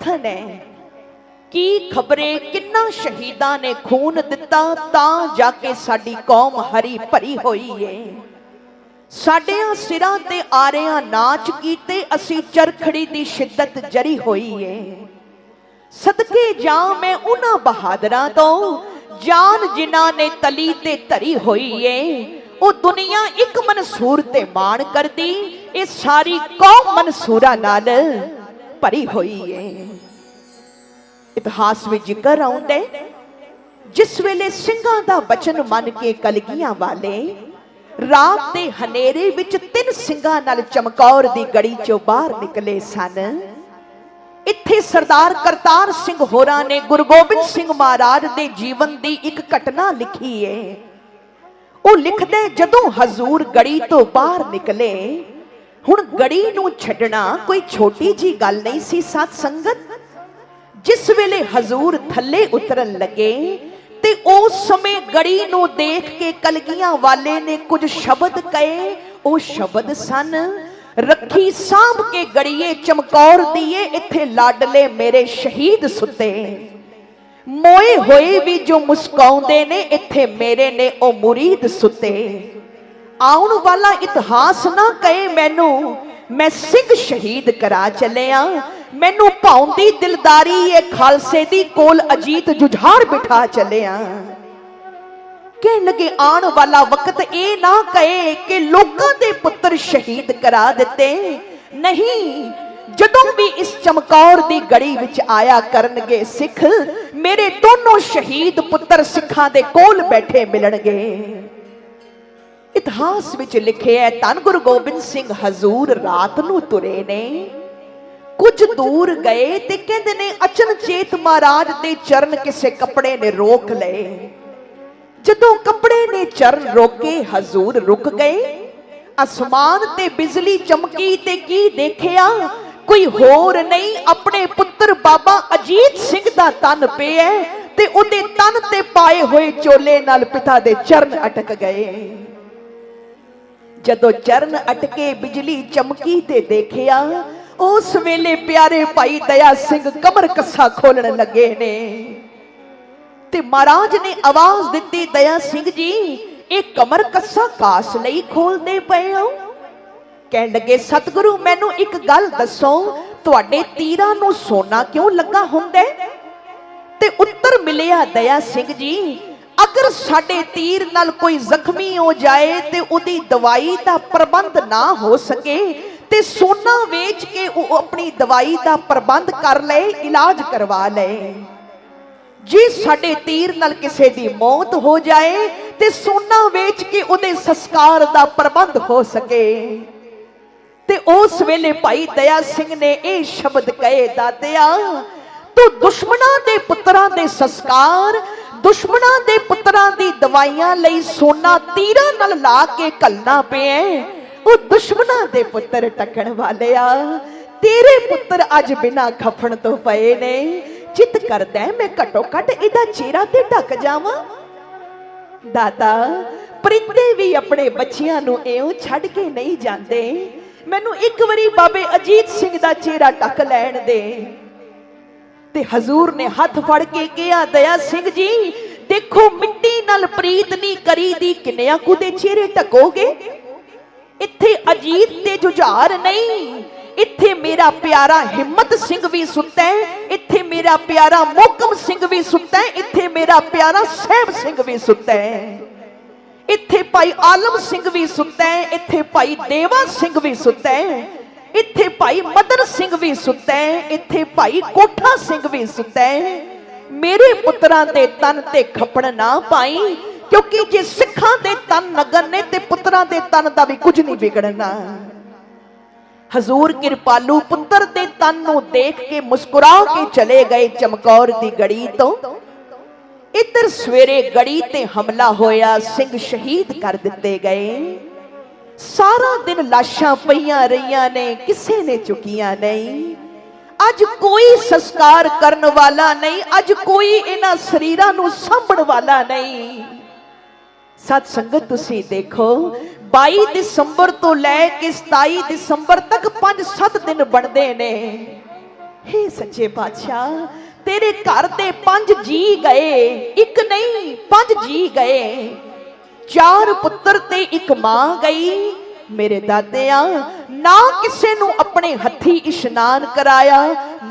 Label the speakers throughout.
Speaker 1: ਕਥਨ ਹੈ ਕੀ ਖਬਰੇ ਕਿੰਨਾ ਸ਼ਹੀਦਾਂ ਨੇ ਖੂਨ ਦਿੱਤਾ, ਤਾਂ ਜਾ ਕੇ ਸਾਡੀ ਕੌਮ ਹਰੀ ਭਰੀ ਹੋਈ ਏ। ਸਾਡਿਆਂ ਸਿਰਾਂ ਤੇ ਆਰਿਆਂ ਨਾਚ ਕੀਤੇ, ਅਸੀਂ ਚਰਖੜੀ ਦੀ ਸ਼ਿੱਦਤ ਜਰੀ ਹੋਈ ਏ। ਸਦਕੇ ਜਾ ਮੈਂ ਉਹਨਾਂ ਬਹਾਦਰਾਂ ਤੋਂ, ਜਾਨ ਜਿਨ੍ਹਾਂ ਨੇ ਤਲੀ ਤੇ ਧਰੀ ਹੋਈ ਏ, ਉਹ ਦੁਨੀਆ ਇੱਕ ਮਨਸੂਰ ਤੇ ਮਾਣ ਕਰਦੀ, ਇਹ ਸਾਰੀ ਕੌਮ ਮਨਸੂਰਾ ਨਾਲ ਭਰੀ ਹੋਈ ਏ। ਇਤਿਹਾਸ ਵਿੱਚ ਜ਼ਿਕਰ ਆਉਂਦਾ ਜਿਸ ਵੇਲੇ ਸਿੰਘਾਂ ਦਾ ਬਚਨ ਮੰਨ ਕੇ ਕਲਗੀਆਂ ਵਾਲੇ, ਰਾਤ ਦੇ ਹਨੇਰੇ ਵਿੱਚ ਤਿੰਨ ਸਿੰਘਾਂ ਨਾਲ ਚਮਕੌਰ ਦੀ ਗੜੀ ਚੋਂ ਬਾਹਰ ਨਿਕਲੇ ਸਨ। ਇੱਥੇ ਸਰਦਾਰ ਕਰਤਾਰ ਸਿੰਘ ਹੋਰਾਂ ਨੇ ਗੁਰੂ ਗੋਬਿੰਦ ਸਿੰਘ ਮਹਾਰਾਜ ਦੇ ਜੀਵਨ ਦੀ ਇੱਕ ਘਟਨਾ ਲਿਖੀ ਏ। ਉਹ ਲਿਖਦੇ ਜਦੋਂ ਹਜ਼ੂਰ ਗੜੀ ਤੋਂ ਬਾਹਰ ਨਿਕਲੇ ਹੁਣ ਗੜੀ ਨੂੰ ਛੱਡਣਾ ਕੋਈ ਛੋਟੀ ਜੀ ਗੱਲ ਨਹੀਂ ਸੀ, ਸਾਧ ਸੰਗਤ। ਜਿਸ ਵੇਲੇ ਹਜ਼ੂਰ ਥੱਲੇ ਉਤਰਨ ਲੱਗੇ ਤੇ ਉਸ ਸਮੇਂ ਗੜੀ ਨੂੰ ਦੇਖ ਕੇ ਕਲਗੀਆਂ ਵਾਲੇ ਨੇ ਕੁਝ ਸ਼ਬਦ ਕਹੇ, ਉਹ ਸ਼ਬਦ ਸਨ, ਰੱਖੀ ਸਾਂਭ ਕੇ ਗੜੀਏ, ਚਮਕੌਰ ਦੀਏ, ਇੱਥੇ ਲਾਡਲੇ ਮੇਰੇ ਸ਼ਹੀਦ ਸੁੱਤੇ। ਮੋਏ ਹੋਏ ਵੀ ਜੋ ਮੁਸਕਾਉਂਦੇ ਨੇ, ਇੱਥੇ ਮੇਰੇ ਨੇ ਉਹ ਮੁਰੀਦ ਸੁੱਤੇ। ਆਉਣ ਵਾਲਾ ਇਤਿਹਾਸ ਨਾ ਕਹੇ ਮੈਨੂੰ, ਮੈਂ ਸਿੱਖ ਸ਼ਹੀਦ ਕਰਾ ਚੱਲਿਆ। ਮੈਨੂੰ ਭਾਉਂਦੀ ਦਿਲਦਾਰੀ ਇਹ ਖਾਲਸੇ ਦੀ ਕੋਲ ਅਜੀਤ ਜੁਝਾਰ ਬਿਠਾ ਚੱਲਿਆ। ਕਹਿਣ ਲੱਗੇ, ਆਉਣ ਵਾਲਾ ਵਕਤ ਇਹ ਨਾ ਕਹੇ ਕਿ ਲੋਕਾਂ ਦੇ ਪੁੱਤਰ ਸ਼ਹੀਦ ਕਰਾ ਦਿੱਤੇ। ਨਹੀਂ, ਜਦੋਂ ਵੀ ਇਸ ਚਮਕੌਰ ਦੀ ਗੜੀ ਵਿੱਚ ਆਇਆ ਕਰਨਗੇ ਸਿੱਖ, ਮੇਰੇ ਦੋਨੋਂ ਸ਼ਹੀਦ ਪੁੱਤਰ ਸਿੱਖਾਂ ਦੇ ਕੋਲ ਬੈਠੇ ਮਿਲਣਗੇ। ਇਤਿਹਾਸ ਵਿੱਚ ਲਿਖਿਆ ਹੈ ਧੰਨ ਗੁਰੂ ਗੋਬਿੰਦ ਸਿੰਘ ਹਜ਼ੂਰ ਰਾਤ ਨੂੰ ਤੁਰੇ ਨੇ। ਕੁਝ ਦੂਰ ਗਏ ਤੇ ਕਹਿੰਦੇ ਨੇ ਅਚਨਚੇਤ ਮਹਾਰਾਜ ਦੇ ਚਰਨ ਕਿਸੇ ਕੱਪੜੇ ਨੇ ਰੋਕ ਲਏ। ਜਦੋਂ ਕੱਪੜੇ ਨੇ ਚਰਨ ਰੋਕੇ, ਹਜ਼ੂਰ ਰੁਕ ਗਏ। ਅਸਮਾਨ ਤੇ ਬਿਜਲੀ ਚਮਕੀ ਤੇ ਕੀ ਦੇਖਿਆ? ਕੋਈ ਹੋਰ ਨਹੀਂ, ਆਪਣੇ ਪੁੱਤਰ ਬਾਬਾ ਅਜੀਤ ਸਿੰਘ ਦਾ ਤਨ ਪਿਆ ਤੇ ਉਹਦੇ ਤਨ ਤੇ ਪਾਏ ਹੋਏ ਚੋਲੇ ਨਾਲ ਪਿਤਾ ਦੇ ਚਰਨ ਅਟਕ ਗਏ। ਜਦੋਂ ਚਰਨ ਅਟਕੇ ਬਿਜਲੀ ਚਮਕੀ ਤੇ ਦੇਖਿਆ, ਉਸ ਵੇਲੇ ਪਿਆਰੇ ਭਾਈ ਦਇਆ ਸਿੰਘ ਕਮਰ ਕੱਸਾ ਖੋਲਣ ਲੱਗੇ ਨੇ। ਤੇ ਮਹਾਰਾਜ ਨੇ ਆਵਾਜ਼ ਦਿੱਤੀ, ਦਇਆ ਸਿੰਘ ਜੀ, ਇਹ ਕਮਰ ਕੱਸਾ ਕਾਸ ਲਈ ਖੋਲਦੇ ਪਏ ਹੋ? ਕਹਿਣ ਲੱਗੇ, ਸਤਿਗੁਰੂ, ਮੈਨੂੰ ਇੱਕ ਗੱਲ ਦੱਸੋ, ਤੁਹਾਡੇ ਤੀਰਾਂ ਨੂੰ ਸੋਨਾ ਕਿਉਂ ਲੱਗਾ ਹੁੰਦਾ ਤੇ ਉੱਤਰ ਮਿਲਿਆ, ਦਇਆ ਸਿੰਘ ਜੀ ਅਗਰ ਸਾਡੇ ਤੀਰ ਨਾਲ ਕੋਈ ਜ਼ਖਮੀ ਹੋ ਜਾਏ ਤੇ ਉਹਦੀ ਦਵਾਈ ਦਾ ਪ੍ਰਬੰਧ ਨਾ ਹੋ ਸਕੇ ਤੇ ਸੋਨਾ ਵੇਚ ਕੇ ਉਹ ਆਪਣੀ ਦਵਾਈ ਦਾ ਪ੍ਰਬੰਧ ਕਰ ਲਏ ਇਲਾਜ ਕਰਵਾ ਲਏ ਜੇ ਸਾਡੇ ਤੀਰ ਨਾਲ ਕਿਸੇ ਦੀ ਮੌਤ ਹੋ ਜਾਏ ਤੇ ਸੋਨਾ ਵੇਚ ਕੇ ਉਹਦੇ ਸੰਸਕਾਰ ਦਾ ਪ੍ਰਬੰਧ ਹੋ ਸਕੇ। ਤੇ ਉਸ ਵੇਲੇ ਭਾਈ ਦਇਆ ਸਿੰਘ ਨੇ ਇਹ ਸ਼ਬਦ ਕਹੇ ਦਾਤਿਆ, ਤੂੰ ਦੁਸ਼ਮਣਾਂ ਦੇ ਪੁੱਤਰਾਂ ਦੇ ਸੰਸਕਾਰ ਦੁਸ਼ਮਣਾਂ ਦੇ ਪੁੱਤਰਾਂ ਦੀ ਦਵਾਈਆਂ ਲਈ ਸੋਨਾ ਤੀਰਾਂ ਨਾਲ ਲਾ ਕੇ ਕੱਲਣਾ ਪਿਆ ਉਹ ਦੁਸ਼ਮਣਾਂ ਦੇ ਪੁੱਤਰ ਟੱਕਣ ਵਾਲਿਆ। ਤੇਰੇ ਪੁੱਤਰ ਅੱਜ ਬਿਨਾ ਖਫਣ ਤੋਂ ਪਏ ਨੇ। ਚਿੱਤ ਕਰਦਾ ਮੈਂ ਘਟੋ ਘਟ ਇਹਦਾ ਚਿਹਰਾ ਤੇ ਢੱਕ ਜਾਵਾਂ। ਦਾਤਾ, ਪਰਿੰਦੇ ਵੀ ਆਪਣੇ ਬੱਚਿਆਂ ਨੂੰ ਇਉਂ ਛੱਡ ਕੇ ਨਹੀਂ ਜਾਂਦੇ। ਮੈਨੂੰ ਇੱਕ ਵਾਰੀ ਬਾਬੇ ਅਜੀਤ ਸਿੰਘ ਦਾ ਚਿਹਰਾ ਢੱਕ ਲੈਣ ਦੇ। ਤੇ ਹਜ਼ੂਰ ਨੇ ਹੱਥ ਫੜ ਕੇ ਕਿਹਾ, ਦਇਆ ਸਿੰਘ ਜੀ, ਦੇਖੋ ਮਿੱਟੀ ਨਾਲ ਪ੍ਰੀਤ ਨਹੀਂ ਕਰੀਦੀ ਕਿੰਨਿਆਂ ਕੁ ਦੇ ਚਿਹਰੇ ਢਕੋਗੇ? ਇੱਥੇ ਅਜੀਤ ਤੇ ਜੁਝਾਰ ਨਹੀਂ, ਇੱਥੇ ਮੇਰਾ ਪਿਆਰਾ ਹਿੰਮਤ ਸਿੰਘ ਵੀ ਸੁੱਤਾ ਹੈ, ਇੱਥੇ ਮੇਰਾ ਪਿਆਰਾ ਮੋਕਮ ਸਿੰਘ ਵੀ ਸੁੱਤਾ ਹੈ, ਇੱਥੇ ਮੇਰਾ ਪਿਆਰਾ ਸਹਿਬ ਸਿੰਘ ਵੀ ਸੁੱਤਾ ਹੈ। ਇੱਥੇ ਭਾਈ ਆਲਮ ਸਿੰਘ ਵੀ ਸੁੱਤਾ ਹੈ, ਇੱਥੇ ਭਾਈ ਦੇਵਾ ਸਿੰਘ ਵੀ ਸੁੱਤਾ ਹੈ। ਇੱਥੇ ਭਾਈ ਮਦਨ ਸਿੰਘ ਵੀ ਸੁੱਤਾ ਹੈ ਇੱਥੇ ਭਾਈ ਕੋਠਾ ਸਿੰਘ ਵੀ ਸੁੱਤਾ। ਹੈ ਮੇਰੇ ਪੁੱਤਰਾਂ ਦੇ ਤਨ ਤੇ ਖੱਪਣ ਨਾ ਪਾਈ, ਕਿਉਂਕਿ ਜੇ ਸਿੱਖਾਂ ਦੇ ਤਨ ਨਗਨ ਨੇ ਤੇ ਪੁੱਤਰਾਂ ਦੇ ਤਨ ਦਾ ਵੀ ਕੁਝ ਨਹੀਂ ਵਿਗੜਨਾ। ਹਜ਼ੂਰ ਕਿਰਪਾਲੂ ਪੁੱਤਰ ਦੇ ਤਨ ਨੂੰ ਦੇਖ ਕੇ ਮੁਸਕਰਾ ਕੇ ਚਲੇ ਗਏ ਚਮਕੌਰ ਦੀ ਗੜੀ ਤੋਂ। ਇੱਧਰ ਸਵੇਰੇ ਗੜੀ ਤੇ ਹਮਲਾ ਹੋਇਆ, ਸਿੰਘ ਸ਼ਹੀਦ ਕਰ ਦਿੱਤੇ ਗਏ। ਸਾਰਾ ਦਿਨ ਲਾਸ਼ਾਂ ਪਈਆਂ ਰਹੀਆਂ ਨੇ, ਕਿਸੇ ਨੇ ਚੁੱਕੀਆਂ ਨਹੀਂ। ਅੱਜ ਕੋਈ ਸੰਸਕਾਰ ਕਰਨ ਵਾਲਾ ਨਹੀਂ, ਅੱਜ ਕੋਈ ਇਹਨਾਂ ਸਰੀਰਾਂ ਨੂੰ ਸਾਂਭਣ ਵਾਲਾ ਨਹੀਂ। ਸਤ ਸੰਗਤ ਤੁਸੀਂ ਦੇਖੋ 22 ਦਸੰਬਰ ਤੋਂ ਲੈ ਕੇ 27 ਦਸੰਬਰ ਤੱਕ 5-7 ਦਿਨ ਬਣਦੇ ਨੇ। ਹੇ ਸੱਚੇ ਪਾਤਸ਼ਾਹ, ਤੇਰੇ ਘਰ ਦੇ ਪੰਜ ਜੀ ਗਏ, ਇੱਕ ਨਹੀਂ, ਪੰਜ ਜੀ ਗਏ। ਚਾਰ ਪੁੱਤਰ ਤੇ ਇੱਕ ਮਾਂ ਗਈ। ਮੇਰੇ ਦਾਦਿਆਂ ਨਾ ਕਿਸੇ ਨੂੰ ਆਪਣੇ ਹੱਥੀ ਇਸ਼ਨਾਨ ਕਰਾਇਆ,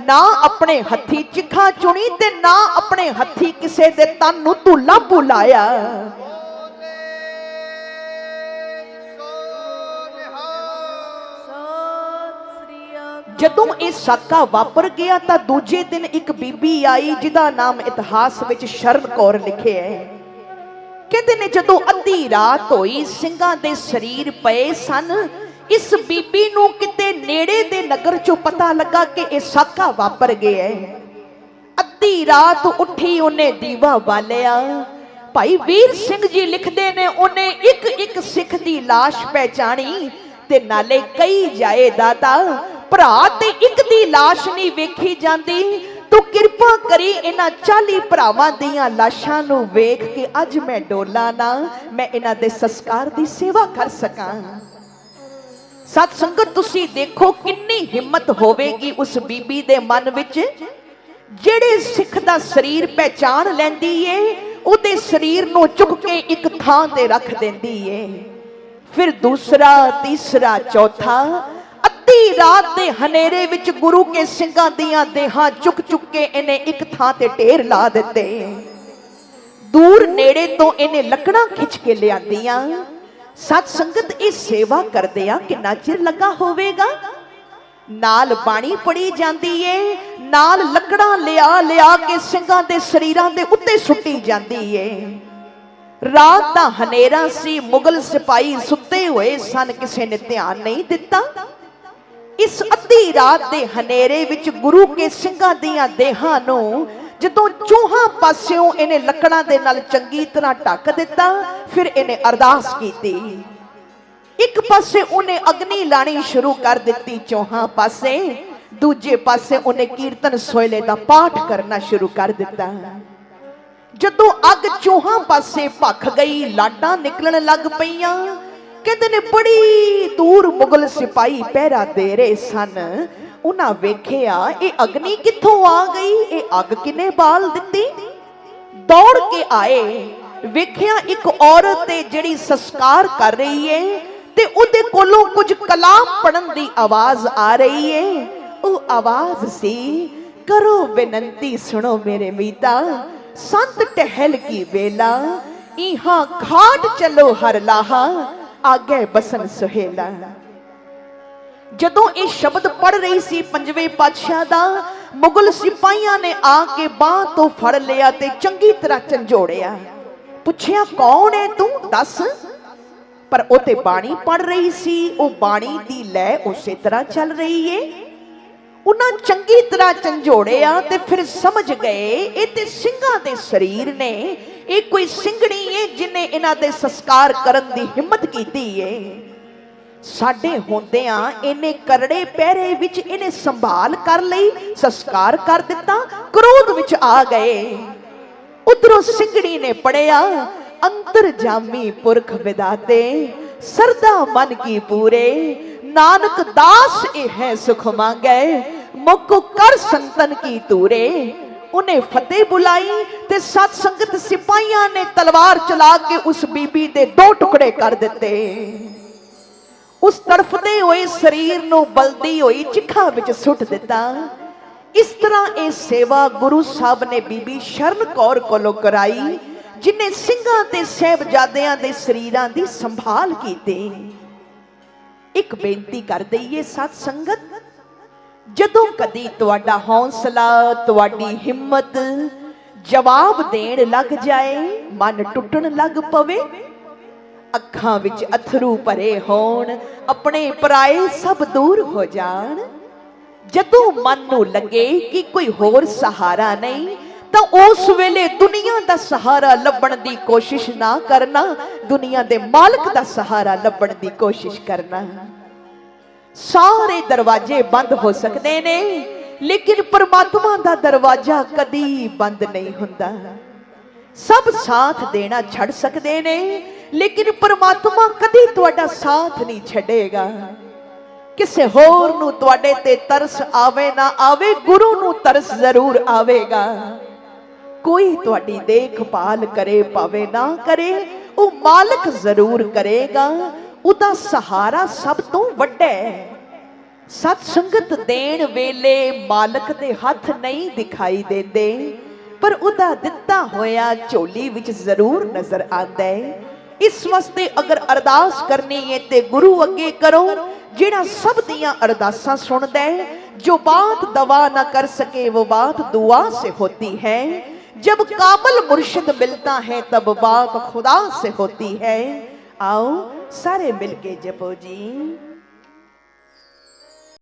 Speaker 1: ਨਾ ਆਪਣੇ ਹੱਥੀ ਚਿਖਾ ਚੁਣੀ ਤੇ ਨਾ ਆਪਣੇ ਹੱਥੀ ਕਿਸੇ ਦੇ ਤਨ ਨੂੰ ਧੂਲਾ ਬੁਲਾਇਆ ਜਦੋਂ ਇਹ ਸਾਕਾ ਵਾਪਰ ਗਿਆ ਤਾਂ ਦੂਜੇ ਦਿਨ ਇੱਕ ਬੀਬੀ ਆਈ, ਜਿਹਦਾ ਨਾਮ ਇਤਿਹਾਸ ਵਿੱਚ ਸ਼ਰਨ ਕੌਰ ਲਿਖਿਆ ਹੈ। ਕਹਿੰਦੇ ਨੇ ਜਦੋਂ ਅੱਧੀ ਰਾਤ ਹੋਈ ਸਿੰਘਾਂ ਦੇ ਸਰੀਰ ਪਏ ਸਨ ਇਸ ਬੀਬੀ ਨੂੰ ਕਿਤੇ ਨੇੜੇ ਦੇ ਨਗਰ ਚੋਂ ਪਤਾ ਲੱਗਾ ਕਿ ਇਹ ਸਾਕਾ ਵਾਪਰ ਗਿਆ ਹੈ ਅੱਧੀ ਰਾਤ ਉੱਠੀ ਉਹਨੇ ਦੀਵਾ ਬਾਲਿਆ ਭਾਈ ਵੀਰ ਸਿੰਘ ਜੀ ਲਿਖਦੇ ਨੇ ਉਹਨੇ ਇੱਕ ਇੱਕ ਸਿੱਖ ਦੀ লাশ ਪਹਿਚਾਣੀ ਤੇ ਨਾਲੇ ਕਈ ਜਾਏ ਦਾਤਾ ਭਰਾ ਤੇ ਇੱਕ ਦੀ লাশ ਨਹੀਂ ਵੇਖੀ ਜਾਂਦੀ ਤੂੰ ਕਿਰਪਾ ਕਰੀ ਇਹਨਾਂ 40 ਭਰਾਵਾਂ ਦੀਆਂ ਲਾਸ਼ਾਂ ਨੂੰ ਵੇਖ ਕੇ ਅੱਜ ਮੈਂ ਡੋਲਾ ਨਾ, ਮੈਂ ਇਹਨਾਂ ਦੇ ਸੰਸਕਾਰ ਦੀ ਸੇਵਾ ਕਰ ਸਕਾਂ। ਸਤ ਸੰਗਤ, ਤੁਸੀਂ ਦੇਖੋ ਕਿੰਨੀ ਹਿੰਮਤ ਹੋਵੇਗੀ ਉਸ ਬੀਬੀ ਦੇ ਮਨ ਵਿੱਚ। ਜਿਹੜੇ ਸਿੱਖ ਦਾ ਸਰੀਰ ਪਹਿਚਾਨ ਲੈਂਦੀ ਏ, ਉਹਦੇ ਸਰੀਰ ਨੂੰ ਚੁੱਕ ਕੇ ਇੱਕ ਥਾਂ ਤੇ ਰੱਖ ਦਿੰਦੀ ਏ। ਫਿਰ ਦੂਸਰਾ, ਤੀਸਰਾ, ਚੌਥਾ ਅੱਧੀ ਰਾਤ ਦੇ ਹਨੇਰੇ ਵਿੱਚ ਗੁਰੂ ਕੇ ਸਿੰਘਾਂ ਦੀਆਂ ਦੇਹਾਂ ਚੁੱਕ ਚੁੱਕ ਕੇ ਇਹਨੇ ਇੱਕ ਥਾਂ ਤੇ ਢੇਰ ਲਾ ਦਿੱਤੇ। ਦੂਰ ਨੇੜੇ ਤੋਂ ਇਹਨੇ ਲੱਕੜਾਂ ਖਿੱਚ ਕੇ ਲਿਆਂਦੀਆਂ। ਸਤ ਸੰਗਤ ਇਹ ਸੇਵਾ ਕਰਦੇ ਕਿੰਨਾ ਚਿਰ ਲੱਗਾ ਹੋਵੇਗਾ? ਨਾਲ ਬਾਣੀ ਪੜੀ ਜਾਂਦੀ ਏ, ਨਾਲ ਲੱਕੜਾਂ ਲਿਆ ਲਿਆ ਕੇ ਸਿੰਘਾਂ ਦੇ ਸਰੀਰਾਂ ਦੇ ਉੱਤੇ ਸੁੱਟੀ ਜਾਂਦੀ ਏ। ਰਾਤ ਦਾ ਹਨੇਰਾ ਸੀ, ਮੁਗਲ ਸਿਪਾਹੀ ਸੁੱਤੇ ਹੋਏ ਸਨ, ਕਿਸੇ ਨੇ ਧਿਆਨ ਨਹੀਂ ਦਿੱਤਾ। ਇਸ ਅੱਧੀ ਰਾਤ ਦੇ ਹਨੇਰੇ ਵਿੱਚ ਗੁਰੂ ਕੇ ਸਿੰਘਾਂ ਦੀਆਂ ਦੇਹਾਂ ਨੂੰ ਜਦੋਂ ਚੂਹਾ ਪਾਸਿਓਂ ਇਹਨੇ ਲੱਕੜਾਂ ਦੇ ਨਾਲ ਚੰਗੀ ਤਰ੍ਹਾਂ ਢੱਕ ਦਿੱਤਾ, ਫਿਰ ਇਹਨੇ ਅਰਦਾਸ ਕੀਤੀ। ਇੱਕ ਪਾਸੇ ਉਹਨੇ ਅਗਨੀ ਲਾਣੀ ਸ਼ੁਰੂ ਕਰ ਦਿੱਤੀ ਚੌਹਾਂ ਪਾਸੇ, ਦੂਜੇ ਪਾਸੇ ਉਹਨੇ ਕੀਰਤਨ ਸੋਇਲੇ ਦਾ ਪਾਠ ਕਰਨਾ ਸ਼ੁਰੂ ਕਰ ਦਿੱਤਾ। ਜਦੋਂ ਅੱਗ ਚੌਹਾਂ ਪਾਸੇ ਭੱਖ ਗਈ, ਲਾਟਾਂ ਨਿਕਲਣ ਲੱਗ ਪਈਆਂ ਕਹਿੰਦੇ ਨੇ, ਬੜੀ ਦੂਰ ਮੁਗਲ ਸਿਪਾਹੀ ਪਹਿਰਾ ਦੇ ਰਹੇ ਸਨ। ਉਹਨਾਂ ਵੇਖਿਆ, ਇਹ ਅਗਨੀ ਕਿੱਥੋਂ ਆ ਗਈ? ਇਹ ਅੱਗ ਕਿਨੇ ਬਾਲ ਦਿੱਤੀ? ਦੌੜ ਕੇ ਆਏ। ਵੇਖਿਆ ਇੱਕ ਔਰਤ ਤੇ ਜਿਹੜੀ ਸੰਸਕਾਰ ਕਰ ਰਹੀ ਏ ਤੇ ਉਹਦੇ ਕੋਲੋਂ ਕੁਝ ਕਲਾਮ ਪੜਨ ਦੀ ਆਵਾਜ਼ ਆ ਰਹੀ ਏ। ਉਹ ਆਵਾਜ਼ ਸੀ, ਕਰੋ ਬੇਨੰਤੀ ਸੁਣੋ ਮੇਰੇ ਮੀਤਾ, ਸੰਤ ਟਹਿਲ ਕੀ ਵੇਲਾ, ਇਹਾਂ ਘਾਟ ਚਲੋ ਹਰ ਲਾਹਾ ਆਗੇ ਬਸਨ ਸੁਹੇਲਾ। ਜਦੋਂ ਇਹ ਸ਼ਬਦ ਪੜ ਰਹੀ ਸੀ ਪੰਜਵੇਂ ਪਾਤਸ਼ਾਹ ਦਾ, ਮੁਗਲ ਸਿਪਾਹੀਆਂ ਨੇ ਆ ਕੇ ਬਾਹ ਤੋਂ ਫੜ ਲਿਆ ਤੇ ਚੰਗੀ ਤਰ੍ਹਾਂ ਝੰਜੋੜਿਆ। ਪੁੱਛਿਆ, ਕੌਣ ਹੈ ਤੂੰ? ਦੱਸ। ਪਰ ਉਹ ਤੇ ਬਾਣੀ ਪੜ ਰਹੀ ਸੀ, ਉਹ ਬਾਣੀ ਦੀ ਲੈ ਉਸੇ ਤਰ੍ਹਾਂ ਚੱਲ ਰਹੀ ਏ। ਉਹਨਾਂ ਚੰਗੀ ਤਰ੍ਹਾਂ ਝੰਜੋੜਿਆ ਤੇ ਫਿਰ ਸਮਝ ਗਏ, ਇਹ ਤੇ ਸਿੰਘਾਂ ਦੇ ਸਰੀਰ ਨੇ। ਇਹ ਕੋਈ ਸਿੰਘਣੀ ਏ ਜਿਨੇ ਇਹਨਾਂ ਦੇ ਸੰਸਕਾਰ ਕਰਨ ਦੀ ਹਿੰਮਤ ਕੀਤੀ ਏ। ਸਾਡੇ ਹੁੰਦਿਆਂ ਇਹਨੇ ਕਰੜੇ ਪਹਿਰੇ ਵਿੱਚ ਇਹਨੇ ਸੰਭਾਲ ਕਰ ਲਈ, ਸੰਸਕਾਰ ਕਰ ਦਿੱਤਾ, ਕ੍ਰੋਧ ਵਿੱਚ ਆ ਗਏ। ਉਧਰੋਂ ਸਿੰਘਣੀ ਨੇ ਪੜਿਆ ਅੰਤਰ ਜਾਮੀ ਪੁਰਖ ਵਿਦਾਤੇ, ਸਰਦਾ ਮਨ ਕੀ ਪੂਰੇ, ਨਾਨਕ ਦਾਸ ਇਹ ਹੈ ਸੁਖ ਮੰਗੈ, ਮੁਕ ਕਰ ਸੰਤਨ ਕੀ ਤੂਰੇ। ਉਹਨੇ ਫਤਿਹ ਬੁਲਾਈ ਤੇ ਸਤ ਸੰਗਤ ਸਿਪਾਹੀਆਂ ਨੇ ਤਲਵਾਰ ਚਲਾ ਕੇ ਉਸ ਬੀਬੀ ਦੇ ਦੋ ਟੁਕੜੇ ਕਰ ਦਿੱਤੇ। ਉਸ ਤੜਫਦੇ ਹੋਏ ਸਰੀਰ ਨੂੰ ਬਲਦੀ ਹੋਈ ਚਿਖਾ ਵਿੱਚ ਸੁੱਟ ਦਿੱਤਾ। ਇਸ ਤਰ੍ਹਾਂ ਇਹ ਸੇਵਾ ਗੁਰੂ ਸਾਹਿਬ ਨੇ ਬੀਬੀ ਸ਼ਰਨ ਕੌਰ ਕੋਲੋਂ ਕਰਾਈ, ਜਿਨੇ ਸਿੰਘਾਂ ਤੇ ਸਹਿਬਜ਼ਾਦਿਆਂ ਦੇ ਸਰੀਰਾਂ ਦੀ ਸੰਭਾਲ ਕੀਤੀ। ਇੱਕ ਬੇਨਤੀ ਕਰ ਦਈਏ, ਸਤ ਸੰਗਤ ਜਦੋਂ ਕਦੀ ਤੁਹਾਡਾ ਹੌਸਲਾ, ਤੁਹਾਡੀ ਹਿੰਮਤ ਜਵਾਬ ਦੇਣ ਲੱਗ ਜਾਏ, ਮਨ ਟੁੱਟਣ ਲੱਗ ਪਵੇ, ਅੱਖਾਂ ਵਿੱਚ ਅਥਰੂ ਭਰੇ ਹੋਣ, ਆਪਣੇ ਪਰਾਏ ਸਭ ਦੂਰ ਹੋ ਜਾਣ, ਜਦੋਂ ਮਨ ਨੂੰ ਲੱਗੇ ਕਿ ਕੋਈ ਹੋਰ ਸਹਾਰਾ ਨਹੀਂ, ਤਾਂ ਉਸ ਵੇਲੇ ਦੁਨੀਆ ਦਾ ਸਹਾਰਾ ਲੱਭਣ ਦੀ ਕੋਸ਼ਿਸ਼ ਨਾ ਕਰਨਾ, ਦੁਨੀਆ ਦੇ ਮਾਲਕ ਦਾ ਸਹਾਰਾ ਲੱਭਣ ਦੀ ਕੋਸ਼ਿਸ਼ ਕਰਨਾ। ਸਾਰੇ ਦਰਵਾਜ਼ੇ ਬੰਦ ਹੋ ਸਕਦੇ ਨੇ, ਲੇਕਿਨ ਪਰਮਾਤਮਾ ਦਾ ਦਰਵਾਜ਼ਾ ਕਦੀ ਬੰਦ ਨਹੀਂ ਹੁੰਦਾ। ਸਭ ਸਾਥ ਦੇਣਾ ਛੱਡ ਸਕਦੇ ਨੇ, ਲੇਕਿਨ ਪਰਮਾਤਮਾ ਕਦੀ ਤੁਹਾਡਾ ਸਾਥ ਨਹੀਂ ਛੱਡੇਗਾ। ਕਿਸੇ ਹੋਰ ਨੂੰ ਤੁਹਾਡੇ ਤੇ ਤਰਸ ਆਵੇ ਨਾ ਆਵੇ, ਗੁਰੂ ਨੂੰ ਤਰਸ ਜ਼ਰੂਰ ਆਵੇਗਾ। ਕੋਈ ਤੁਹਾਡੀ ਦੇਖਭਾਲ ਕਰੇ ਪਾਵੇ ਨਾ ਕਰੇ, ਉਹ ਮਾਲਕ ਜ਼ਰੂਰ ਕਰੇਗਾ। ਉਹਦਾ ਸਹਾਰਾ ਸਭ ਤੋਂ ਵੱਡਾ ਹੈ ਸਤ ਸੰਗਤ ਦੇਣ ਵੇਲੇ ਮਾਲਕ ਦੇ ਹੱਥ ਨਹੀਂ ਦਿਖਾਈ ਦਿੰਦੇ ਪਰ ਉਹਦਾ ਦਿੱਤਾ ਹੋਇਆ ਝੋਲੀ ਵਿੱਚ ਜ਼ਰੂਰ ਨਜ਼ਰ ਆਉਂਦਾ ਹੈ ਇਸ ਵਾਸਤੇ ਅਗਰ ਅਰਦਾਸ ਕਰਨੀ ਹੈ ਤੇ ਗੁਰੂ ਅੱਗੇ ਕਰੋ ਜਿਹੜਾ ਸਭ ਦੀਆਂ ਅਰਦਾਸਾਂ ਸੁਣਦਾ ਹੈ ਜੋ ਬਾਤ ਦਵਾ ਨਾ ਕਰ ਸਕੇ ਉਹ ਬਾਤ ਦੁਆ ਸੇ ਹੋਤੀ ਹੈ जब काबल मुर्शिद मिलता है तब बात खुदा से होती है ਆਓ ਸਾਰੇ ਮਿਲ ਕੇ ਜਪੋ ਜੀ।